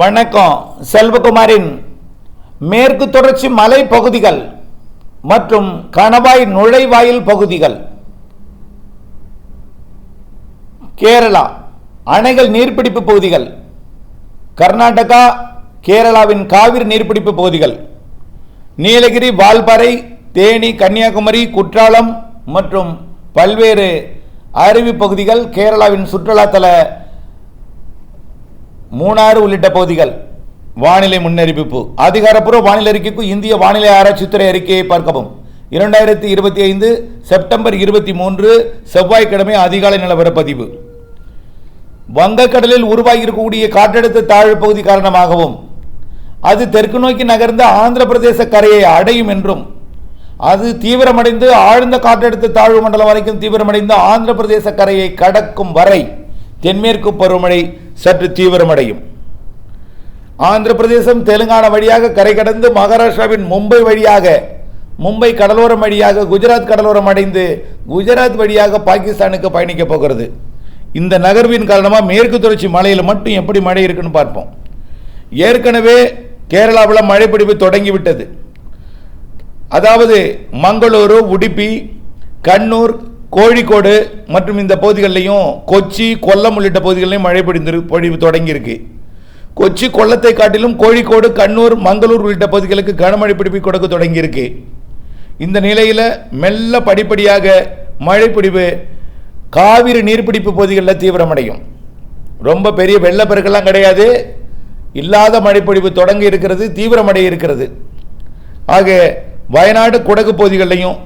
வணக்கம் செல்வகுமாரின் மேற்கு தொடர்ச்சி மலை பகுதிகள் மற்றும் கணவாய் நுழைவாயில் பகுதிகள். கேரளா அணைகள் நீர்பிடிப்பு பகுதிகள். கர்நாடகா கேரளாவின் காவிரி நீர்பிடிப்பு பகுதிகள். நீலகிரி வால்பாறை தேனி கன்னியாகுமரி குற்றாலம் மற்றும் பல்வேறு அருவி பகுதிகள் கேரளாவின் சுற்றுலாத்தல மூணாறு உள்ளிட்ட பகுதிகள் வானிலை முன்னறிவிப்பு. அதிகாரப்பூர்வ வானிலை அறிக்கைக்கு இந்திய வானிலை ஆராய்ச்சித்துறை அறிக்கையை பார்க்கவும். இரண்டாயிரத்தி இருபத்தி ஐந்து செப்டம்பர் இருபத்தி மூன்று செவ்வாய்க்கிழமை அதிகாலை நிலவர பதிவு வங்கக்கடலில் உருவாகியிருக்கக்கூடிய காற்றழுத்த தாழ்வு பகுதி காரணமாகவும் அது தெற்கு நோக்கி நகர்ந்த ஆந்திர பிரதேச கரையை அடையும் என்றும் அது தீவிரமடைந்து ஆழ்ந்த காற்றழுத்த தாழ்வு மண்டலம் வரைக்கும் தீவிரமடைந்து ஆந்திர பிரதேச கரையை கடக்கும் வரை தென்மேற்கு பருவமழை சற்று தீவிரமடையும். ஆந்திர பிரதேசம் தெலுங்கானா வழியாக கரை கடந்து மகாராஷ்டிராவின் மும்பை வழியாக மும்பை கடலோரம் வழியாக குஜராத் கடலோரம் அடைந்து குஜராத் வழியாக பாகிஸ்தானுக்கு பயணிக்க போகிறது. இந்த நகர்வின் காரணமாக மேற்கு தொடர்ச்சி மலையில் மட்டும் எப்படி மழை இருக்குன்னு பார்ப்போம். ஏற்கனவே கேரளாவில் மழைப்பிடிப்பு தொடங்கிவிட்டது. அதாவது மங்களூரு உடுப்பி கண்ணூர் கோழிக்கோடு மற்றும் இந்த பகுதிகளிலையும் கொச்சி கொல்லம் உள்ளிட்ட பகுதிகளிலையும் மழை பொழிந்து பொழிவு தொடங்கியிருக்கு. கொச்சி கொல்லத்தை காட்டிலும் கோழிக்கோடு கண்ணூர் மங்களூர் உள்ளிட்ட பகுதிகளுக்கு கனமழை பிடிப்பு கொடுக்க தொடங்கியிருக்கு. இந்த நிலையில் மெல்ல படிப்படியாக மழை பிடிப்பு காவிரி நீர்பிடிப்பு பகுதிகளில் தீவிரமடையும். ரொம்ப பெரிய வெள்ளப்பெருக்கெல்லாம் கிடையாது. இல்லாத மழைப்பொழிவு தொடங்கி இருக்கிறது தீவிரமடைய இருக்கிறது. ஆக வயநாடு குடகு பகுதிகளிலையும்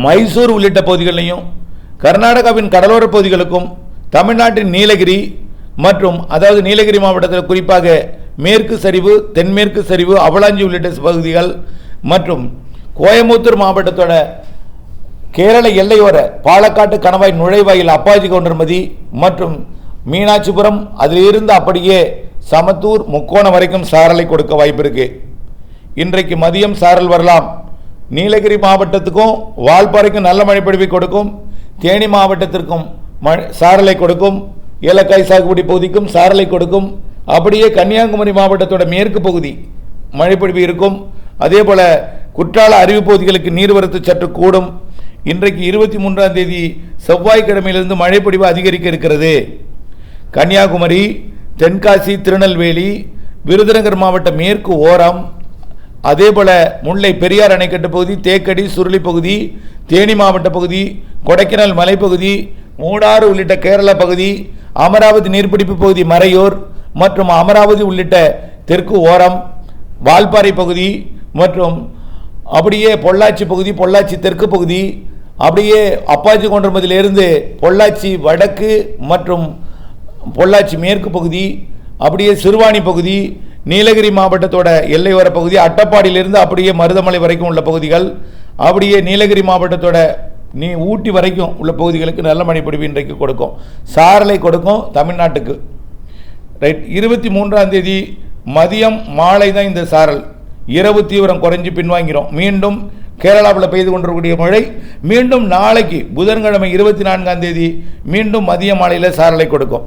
மைசூர் உள்ளிட்ட பகுதிகளிலையும் கர்நாடகாவின் கடலோர பகுதிகளுக்கும் தமிழ்நாட்டின் நீலகிரி மற்றும் அதாவது நீலகிரி மாவட்டத்தில் குறிப்பாக மேற்கு சரிவு தென்மேற்கு சரிவு அவலாஞ்சி உள்ளிட்ட பகுதிகள் மற்றும் கோயம்புத்தூர் மாவட்டத்தோட கேரள எல்லையோர பாலக்காட்டு கணவாய் நுழைவாயில் அப்பாஜி கவுண்டர்மதி மற்றும் மீனாட்சிபுரம் அதிலிருந்து அப்படியே சமத்தூர் முக்கோணம் வரைக்கும் சாரலை கொடுக்க வாய்ப்பு இருக்கு இன்றைக்கு மதியம் சாரல் வரலாம். நீலகிரி மாவட்டத்துக்கும் வால்பாறைக்கும் நல்ல மழைப்பொழிவை கொடுக்கும். தேனி மாவட்டத்திற்கும் சாரலை கொடுக்கும். ஏலக்காய் சாகுபடி பகுதிக்கும் சாரலை கொடுக்கும். அப்படியே கன்னியாகுமரி மாவட்டத்தோட மேற்கு பகுதி மழைப்பொழிவு இருக்கும். அதே போல குற்றால அருவி பகுதிகளுக்கு நீர்வரத்து சற்று கூடும். இன்றைக்கு இருபத்தி மூன்றாம் தேதி செவ்வாய்க்கிழமையிலிருந்து மழைப்பொழிவு அதிகரிக்க இருக்கிறது. கன்னியாகுமரி தென்காசி திருநெல்வேலி விருதுநகர் மாவட்ட மேற்கு ஓரம் அதே போல் முல்லை பெரியார் அணைக்கட்டு பகுதி தேக்கடி சுருளி பகுதி தேனி மாவட்ட பகுதி கொடைக்கானல் மலைப்பகுதி மூடாறு உள்ளிட்ட கேரள பகுதி அமராவதி நீர்பிடிப்பு பகுதி மறையூர் மற்றும் அமராவதி உள்ளிட்ட தெற்கு ஓரம் வால்பாறை பகுதி மற்றும் அப்படியே பொள்ளாச்சி பகுதி பொள்ளாச்சி தெற்கு பகுதி அப்படியே அப்பாச்சி கொண்டமதிலிருந்து பொள்ளாச்சி வடக்கு மற்றும் பொள்ளாச்சி மேற்கு பகுதி அப்படியே சிறுவாணி பகுதி நீலகிரி மாவட்டத்தோட எல்லையோர பகுதி அட்டப்பாடியிலிருந்து அப்படியே மருதமலை வரைக்கும் உள்ள பகுதிகள் அப்படியே நீலகிரி மாவட்டத்தோட நீ ஊட்டி வரைக்கும் உள்ள பகுதிகளுக்கு நல்ல மழை பொழிவு இன்றைக்கு கொடுக்கும். சாரலை கொடுக்கும் தமிழ்நாட்டுக்கு. ரைட் இருபத்தி மூன்றாம் தேதி மதியம் மாலை தான் இந்த சாரல். இரவு தீவிரம் குறைஞ்சு பின்வாங்கிறோம். மீண்டும் கேரளாவில் பெய்து கொண்டிருக்கக்கூடிய மழை. மீண்டும் நாளைக்கு புதன்கிழமை இருபத்தி நான்காம் தேதி மீண்டும் மதிய மாலையில் சாரலை கொடுக்கும்.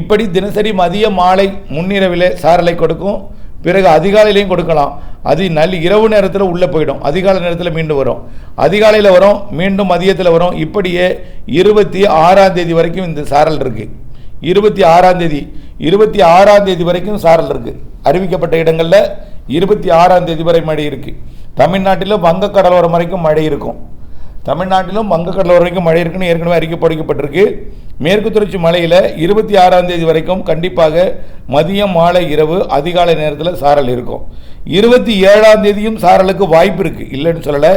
இப்படி தினசரி மதிய மாலை முன்னிரவில் சாரலை கொடுக்கும். பிறகு அதிகாலையிலையும் கொடுக்கலாம். அது நல்ல இரவு நேரத்தில் உள்ளே போயிடும். அதிகாலை நேரத்தில் மீண்டும் வரும். அதிகாலையில் வரும் மீண்டும் மதியத்தில் வரும். இப்படியே இருபத்தி ஆறாம் தேதி வரைக்கும் இந்த சாரல் இருக்குது இருபத்தி ஆறாம் தேதி இருபத்தி ஆறாம் தேதி வரைக்கும் சாரல் இருக்குது அறிவிக்கப்பட்ட இடங்களில் இருபத்தி ஆறாம் தேதி வரை மழை இருக்குது தமிழ்நாட்டிலும் வங்கக்கடலோரம் வரைக்கும் மழை இருக்கும். தமிழ்நாட்டிலும் வங்கக்கடலோரம் வரைக்கும் மழை இருக்குன்னு ஏற்கனவே அறிக்கை பொடிக்கப்பட்டிருக்கு மேற்கு தொடர்ச்சி மலையில் இருபத்தி ஆறாம் தேதி வரைக்கும் கண்டிப்பாக மதியம் மாலை இரவு அதிகாலை நேரத்தில் சாரல் இருக்கும். இருபத்தி ஏழாம் தேதியும் சாரலுக்கு வாய்ப்பு இருக்குது இல்லைன்னு சொல்லலை.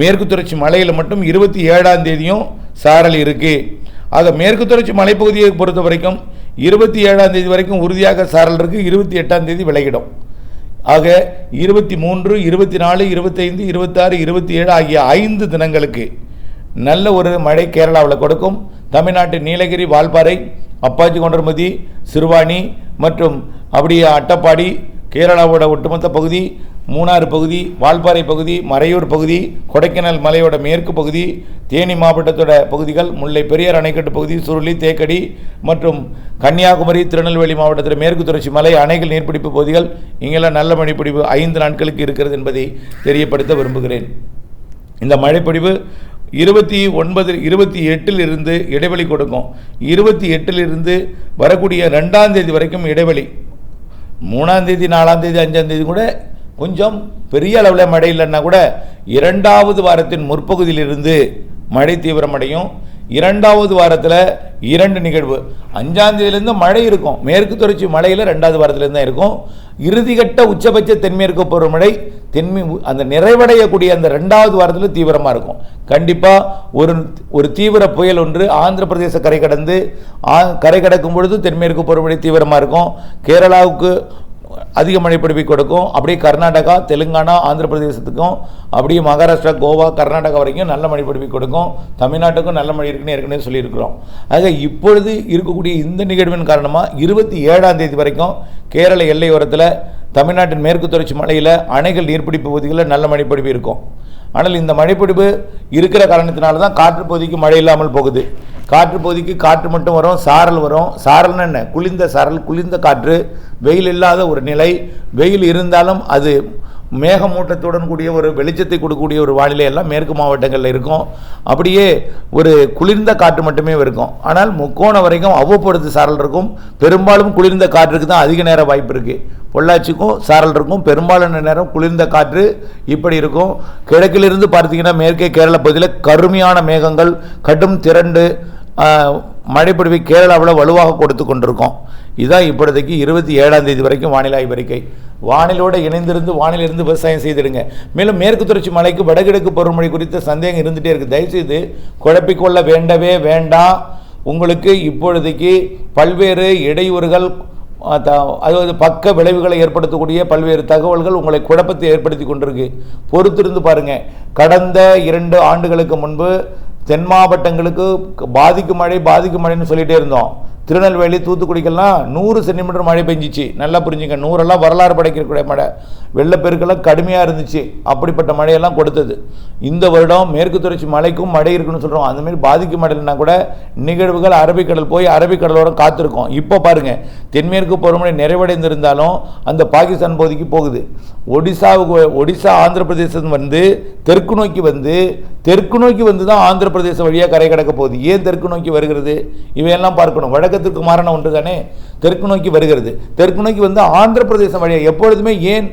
மேற்கு தொடர்ச்சி மலையில் மட்டும் இருபத்தி ஏழாம் தேதியும் சாரல் இருக்குது ஆக மேற்கு தொடர்ச்சி மலைப்பகுதியை பொறுத்த வரைக்கும் இருபத்தி ஏழாம் தேதி வரைக்கும் உறுதியாக சாரல் இருக்குது இருபத்தி எட்டாம் தேதி விலகிடும். ஆக இருபத்தி மூன்று இருபத்தி நாலு இருபத்தைந்து இருபத்தாறு இருபத்தி ஏழு ஆகிய ஐந்து தினங்களுக்கு நல்ல ஒரு மழை கேரளாவில் கொடுக்கும். தமிழ்நாட்டு நீலகிரி வால்பாறை அப்பாச்சி கொண்டர்மதி சிறுவாணி மற்றும் அப்படியே அட்டப்பாடி கேரளாவோட ஒட்டுமொத்த பகுதி மூணாறு பகுதி வால்பாறை பகுதி மறையூர் பகுதி கொடைக்கானல் மலையோட மேற்கு பகுதி தேனி மாவட்டத்தோட பகுதிகள் முல்லை பெரியார் அணைக்கட்டு பகுதி சுருளி தேக்கடி மற்றும் கன்னியாகுமரி திருநெல்வேலி மாவட்டத்தில் மேற்கு தொடர்ச்சி மலை அணைகள் நீர்பிடிப்பு பகுதிகள் இங்கெல்லாம் நல்ல மழைப்பிடிப்பு ஐந்து நாட்களுக்கு இருக்கிறது என்பதை தெரியப்படுத்த விரும்புகிறேன். இந்த மழைப்பொழிவு இருபத்தி ஒன்பது இருபத்தி எட்டில் இருந்து இடைவெளி கொடுக்கும். இருபத்தி எட்டில் இருந்து வரக்கூடிய ரெண்டாம் தேதி வரைக்கும் இடைவெளி. மூணாம் தேதி நாலாம் தேதி அஞ்சாம் தேதி கூட கொஞ்சம் பெரிய அளவில் மழை இல்லைன்னா கூட இரண்டாவது வாரத்தின் முற்பகுதியிலிருந்து மழை தீவிரமடையும். இரண்டாவது வாரத்தில் இரண்டு நிகழ்வு. அஞ்சாம் தேதியிலேருந்து மழை இருக்கும். மேற்கு தொடர்ச்சி மழையில் ரெண்டாவது வாரத்துலேருந்து தான் இருக்கும். இறுதிகட்ட உச்சபட்ச தென்மேற்கு பருவமழை தென்மே அந்த நிறைவடையக்கூடிய அந்த ரெண்டாவது வாரத்தில் தீவிரமாக இருக்கும். கண்டிப்பாக ஒரு ஒரு தீவிர புயல் ஒன்று ஆந்திர பிரதேச கரை கடந்து ஆ- கரை கடக்கும் பொழுது தென்மேற்கு பருவமழை தீவிரமாக இருக்கும். கேரளாவுக்கு அதிக மழை கொடுக்கும். அப்படியே கர்நாடகா தெலுங்கானா ஆந்திர பிரதேசத்துக்கும் அப்படியே மகாராஷ்டிரா கோவா கர்நாடகா வரைக்கும் நல்ல மழை கொடுக்கும். தமிழ்நாட்டுக்கும் நல்ல மழை இருக்குன்னு ஏற்கனவே சொல்லியிருக்கிறோம். ஆக இப்பொழுது இருக்கக்கூடிய இந்த நிகழ்வின் காரணமாக இருபத்தி ஏழாம் தேதி வரைக்கும் கேரள எல்லையோரத்தில் தமிழ்நாட்டின் மேற்கு தொடர்ச்சி மலையில் அணைகள் நீர்பிடிப்பு பகுதிகளில் நல்ல மழைப்பிடிப்பு இருக்கும். ஆனால் இந்த மழைப்பிடிப்பு இருக்கிற காரணத்தினால தான் காற்று பகுதிக்கு மழை இல்லாமல் போகுது. காற்று பகுதிக்கு காற்று மட்டும் வரும் சாரல் வரும். சாரல்னு என்ன? குளிர்ந்த சாரல் குளிர்ந்த காற்று வெயில் இல்லாத ஒரு நிலை. வெயில் இருந்தாலும் அது மேகமூட்டத்துடன் கூடிய ஒரு வெளிச்சத்தை கொடுக்கக்கூடிய ஒரு வானிலை எல்லாம் மேற்கு மாவட்டங்களில் இருக்கும். அப்படியே ஒரு குளிர்ந்த காற்று மட்டுமே இருக்கும். ஆனால் முக்கோணம் வரைக்கும் அவ்வப்பொழுது சாரல் இருக்கும். பெரும்பாலும் குளிர்ந்த காற்றுக்கு தான் அதிக நேரம் வாய்ப்பு இருக்குது பொள்ளாச்சிக்கும் சாரல் இருக்கும். பெரும்பாலான நேரம் குளிர்ந்த காற்று இப்படி இருக்கும். கிழக்கிலிருந்து பார்த்தீங்கன்னா மேற்கே கேரள பகுதியில் கருமையான மேகங்கள் கடும் திரண்டு மழைப்பொழிவை கேரளாவில் வலுவாக கொடுத்து கொண்டிருக்கோம். இதுதான் இப்பொழுதைக்கு இருபத்தி ஏழாம் தேதி வரைக்கும் வானிலை ஆய்வறிக்கை வானிலோடு இணைந்திருந்து வானிலிருந்து விவசாயம் செய்திடுங்க. மேலும் மேற்கு தொடர்ச்சி மலைக்கு வடகிழக்கு பருவமழை குறித்த சந்தேகம் இருந்துகிட்டே இருக்குது தயவுசெய்து குழப்பிக்கொள்ள வேண்டவே வேண்டாம். உங்களுக்கு இப்பொழுதைக்கு பல்வேறு இடையூறுகள் த- அதாவது பக்க விளைவுகளை ஏற்படுத்தக்கூடிய பல்வேறு தகவல்கள் உங்களை குழப்பத்தை ஏற்படுத்தி கொண்டிருக்கு. பொறுத்திருந்து பாருங்க. கடந்த இரண்டு ஆண்டுகளுக்கு முன்பு தென் மாவட்டங்களுக்கு பாதிக்கும் மழை பாதிக்கும் மழைன்னு சொல்லிகிட்டே இருந்தோம். திருநெல்வேலி தூத்துக்குடிக்கெல்லாம் நூறு சென்டிமீட்டர் மழை பெஞ்சிச்சு. நல்லா புரிஞ்சுங்க நூறெல்லாம் வரலாறு படைக்கக்கூடிய மழை. வெள்ளப்பெருக்கெல்லாம் கடுமையாக இருந்துச்சு. அப்படிப்பட்ட மழையெல்லாம் கொடுத்தது. இந்த வருடம் மேற்கு தொடர்ச்சி மழைக்கும் மழை இருக்குன்னு சொல்கிறோம் அந்தமாரி பாதிக்கும் மழைனா கூட நிகழ்வுகள் அரபிக்கடல் போய் அரபிக்கடலோட காத்திருக்கோம். இப்போ பாருங்கள் தென்மேற்கு பருவமழை நிறைவடைந்திருந்தாலும் அந்த பாகிஸ்தான் பகுதிக்கு போகுது. ஒடிசாவுக்கு ஒடிசா ஆந்திர பிரதேசம் வந்து தெற்கு நோக்கி வந்து தெற்கு நோக்கி வந்து தான் ஆந்திர பிரதேசம் வழியாக கரை கடக்க போகுது. ஏன் தெற்கு நோக்கி வருகிறது? இவையெல்லாம் பார்க்கணும். வழக்கத்திற்கு மாறான ஒன்று தானே தெற்கு நோக்கி வருகிறது. தெற்கு நோக்கி வந்து ஆந்திர பிரதேசம் வழியாக எப்பொழுதுமே ஏன்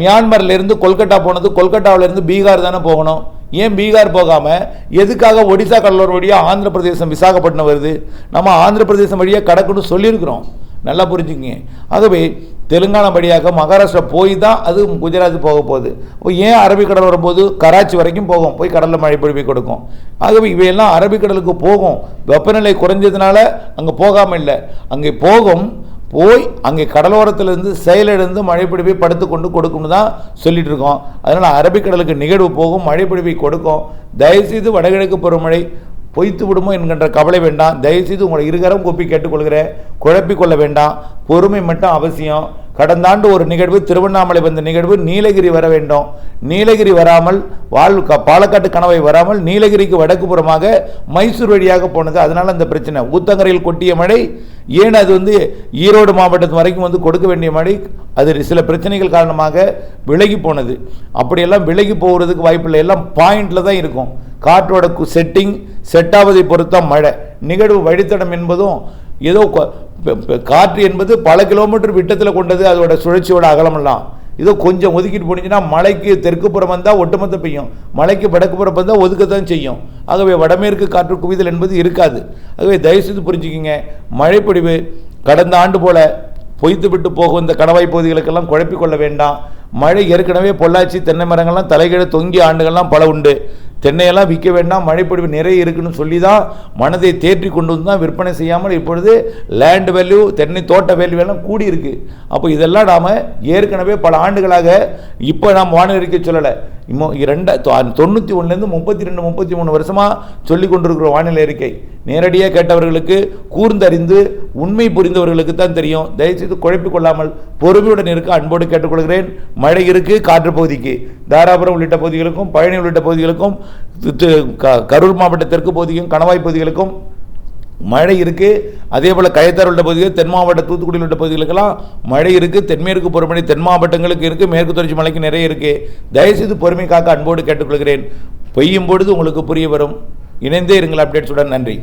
மியான்மர்லேருந்து கொல்கட்டா போனது? கொல்கட்டாவிலேருந்து பீகார் தானே போகணும். ஏன் பீகார் போகாமல் எதுக்காக ஒடிசா கடலோர் வழியாக ஆந்திர பிரதேசம் விசாகப்பட்டினம் வருது? நம்ம ஆந்திர பிரதேசம் வழியாக கடக்கணும்னு சொல்லியிருக்கிறோம். நல்லா புரிஞ்சுக்கங்க. ஆகவே தெலுங்கானா வழியாக மகாராஷ்டிரா போய் தான் அது குஜராத் போக போகுது. அப்போ ஏன் அரபிக்கடல் வரும்போது கராச்சி வரைக்கும் போகும்? போய் கடலில் மழை பொழிவை கொடுக்கும். ஆகவே இவையெல்லாம் அரபிக்கடலுக்கு போகும். வெப்பநிலை குறைஞ்சதுனால அங்கே போகாமல் இல்லை. அங்கே போகும். போய் அங்கே கடலோரத்திலிருந்து செயலிழந்து மழைப்பிடிப்பை படுத்து கொண்டு கொடுக்கும்னு தான் சொல்லிட்டு இருக்கோம். அதனால் அரபிக்கடலுக்கு நிகழ்வு போகும் மழைப்பிடிப்பை கொடுக்கும். தயவுசெய்து வடகிழக்கு பருவமழை பொய்த்து விடுமோ என்கின்ற கவலை வேண்டாம். தயவுசெய்து உங்களை இருகரம் கூப்பி கேட்டுக்கொள்கிறேன். குழப்பிக்கொள்ள வேண்டாம். பொறுமை மட்டும் அவசியம். கடந்த ஆண்டு ஒரு நிகழ்வு திருவண்ணாமலை வந்த நிகழ்வு நீலகிரி வர வேண்டும். நீலகிரி வராமல் வாழ் க- பாலக்காட்டு கணவை வராமல் நீலகிரிக்கு வடக்கு புறமாக மைசூர் வழியாக போனது. அதனால் அந்த பிரச்சனை. ஊத்தங்கரையில் கொட்டிய மழை ஏன் அது வந்து ஈரோடு மாவட்டத்து வரைக்கும் வந்து கொடுக்க வேண்டிய மழை? அது சில பிரச்சனைகள் காரணமாக விலகி போனது. அப்படியெல்லாம் விலகி போகிறதுக்கு வாய்ப்பில்லை. எல்லாம் பாயிண்டில் தான் இருக்கும். காற்றோட செட்டிங் செட்டாவதை ஆவதை மழை. நிகழ்வு வழித்தடம் என்பதும் ஏதோ காற்று என்பது பல கிலோமீட்டர் விட்டத்தில் கொண்டது அதோட சுழற்சியோட அகலமெல்லாம். ஏதோ கொஞ்சம் ஒதுக்கிட்டு போனீங்கன்னா மலைக்கு தெற்கு புறம் வந்தால் ஒட்டுமொத்த பெய்யும். மலைக்கு வடக்கு புறம் வந்தால் ஒதுக்கத்தான் செய்யும். ஆகவே வடமேற்கு காற்று குவிதல் என்பது இருக்காது. ஆகவே தயவுசெய்து புரிஞ்சுக்கிங்க. மழைப்பொழிவு கடந்த ஆண்டு போல பொய்த்து விட்டு போகும் இந்த கணவாய் பகுதிகளுக்கெல்லாம் குழப்பிக்கொள்ள வேண்டாம். மழை ஏற்கனவே பொள்ளாச்சி தென்னை மரங்கள்லாம் தலைகீழ தொங்கிய ஆண்டுகள்லாம் பல உண்டு. தென்னையெல்லாம் விற்க வேண்டாம் மழைப்பொழிவு நிறைய இருக்குன்னு சொல்லி தான் மனதை தேற்றி கொண்டு வந்து தான் விற்பனை செய்யாமல் இப்பொழுது லேண்ட் வேல்யூ தென்னை தோட்ட வேல்யூ எல்லாம் கூடியிருக்கு. அப்போ இதெல்லாம் நாம் ஏற்கனவே பல ஆண்டுகளாக இப்போ நாம் வானிலை சொல்லலை. இம்மோ இரண்ட தொண்ணூற்றி ஒன்றுலேருந்து முப்பத்தி ரெண்டு முப்பத்தி மூணு வருஷமாக சொல்லி கொண்டிருக்கிற வானிலை அறிக்கை. நேரடியாக கேட்டவர்களுக்கு கூர்ந்தறிந்து உண்மை புரிந்தவர்களுக்கு தான் தெரியும். தயவுசெய்து குழப்பிக் கொள்ளாமல் பொறுமையுடன் இருக்க அன்போடு கேட்டுக்கொள்கிறேன். மழை இருக்கு காற்று பகுதிக்கு. தாராபுரம் உள்ளிட்ட பகுதிகளுக்கும் பழனி உள்ளிட்ட பகுதிகளுக்கும் க- கரூர் மாவட்ட தெற்கு பகுதிக்கும் கணவாய் பகுதிகளுக்கும் மழை இருக்குது அதே போல் கயத்தார் உள்ள பகுதிகள் தென் மாவட்ட தூத்துக்குடியில் உள்ள பகுதிகளுக்கெல்லாம் மழை இருக்குது தென்மேற்கு பருவமழை தென் மாவட்டங்களுக்கு இருக்குது மேற்கு தொடர்ச்சி மலைக்கு நிறைய இருக்குது தயவுசெய்து பொறுமை காக்க அன்போடு கேட்டுக்கொள்கிறேன். பெய்யும் பொழுது உங்களுக்கு புரிய வரும். இணைந்தே இருங்கள் அப்டேட்ஸுடன் நன்றி.